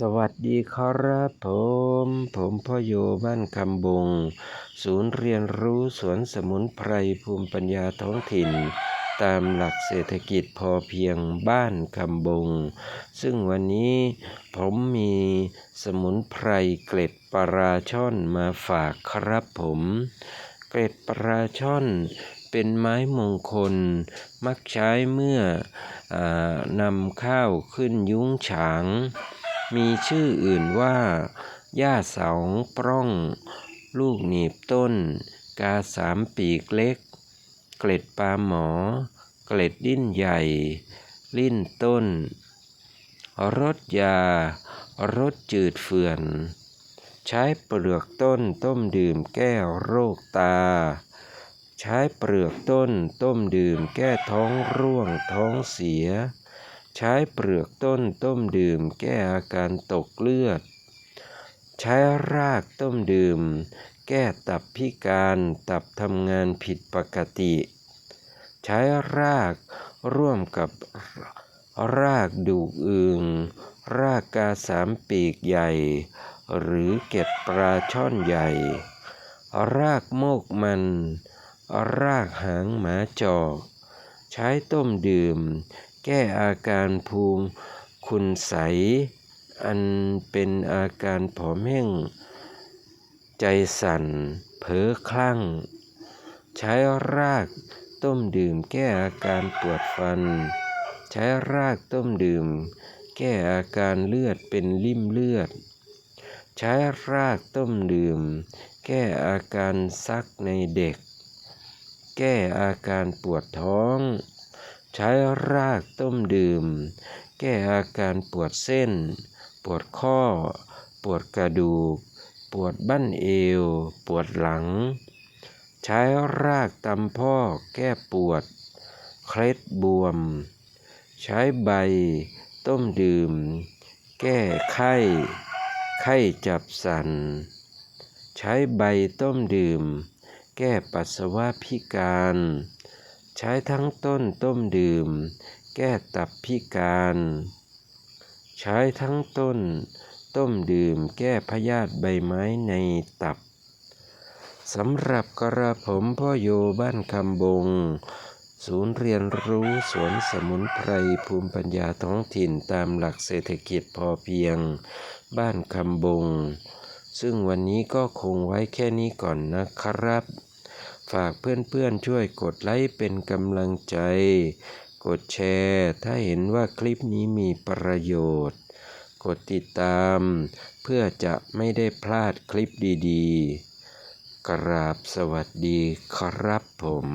สวัสดีครับผม ผมพ่อโยบ้านคำบง ศูนย์เรียนรู้สวนสมุนไพรภูมิปัญญาท้องถิ่น ตามหลักเศรษฐกิจพอเพียงบ้านคำบง ซึ่งวันนี้ผมมีสมุนไพรเกล็ดปลาช่อนมาฝากครับผม เกล็ดปลาช่อนเป็นไม้มงคล มักใช้เมื่อนำข้าวขึ้นยุ้งฉาง มีชื่ออื่นว่าย่าเสาปล้อง ลูกหนีบต้น กาสามปีกเล็ก เกล็ดปลาหมอ เกล็ดดิ้นใหญ่ ลิ้นต้น รสยา รสจืดเฟื่อน ใช้เปลือกต้นต้มดื่มแก้โรคตา ใช้เปลือกต้นต้มดื่มแก้ท้องร่วงท้องเสีย ใช้เปลือกต้นต้มดื่มแก้อาการตกเลือด ใช้รากต้มดื่ม แก้ตับพิการตับทำงานผิดปกติ ใช้รากร่วมกับรากดูกอึงรากกาสามปีกใหญ่ หรือเก็ดปลาช่อนใหญ่ รากโมกมัน รากหางหมาจอก ใช้ต้มดื่ม แก้อาการภูมิคุณใส อันเป็นอาการผอมแห้ง ใจสั่นเพ้อคลั่ง ใช้รากต้มดื่มแก้อาการปวดฟัน ใช้รากต้มดื่ม แก้อาการเลือดเป็นริ่มเลือด ใช้รากต้มดื่ม แก้อาการซักในเด็ก แก้อาการปวดท้อง ใช้รากต้มดื่ม แก้อาการปวดเส้น ปวดข้อ ปวดกระดูก ปวดบั้นเอว ปวดหลัง ใช้รากตำพ่อแก้ปวด เคล็ดบวม ใช้ใบ ต้มดื่ม แก้ไข้ ไข้จับสัน ใช้ใบต้มดื่ม แก้ปัสสาวะพิการใช้ทั้งต้นต้มดื่ม แก้ตับพิการ ใช้ทั้งต้น ต้มดื่ม แก้พยาธิใบไม้ในตับสำหรับกระผมพ่อโยบ้านคำบง ศูนย์เรียนรู้สวนสมุนไพรภูมิปัญญาท้องถิ่นตามหลักเศรษฐกิจพอเพียง บ้านคำบง ซึ่งวันนี้ก็คงไว้แค่นี้ก่อนนะครับ ฝากเพื่อนๆช่วยกดไลค์เป็นกำลังใจ กดแชร์ ถ้าเห็นว่าคลิปนี้มีประโยชน์ กดติดตาม เพื่อจะไม่ได้พลาดคลิปดีๆ กราบสวัสดีครับผม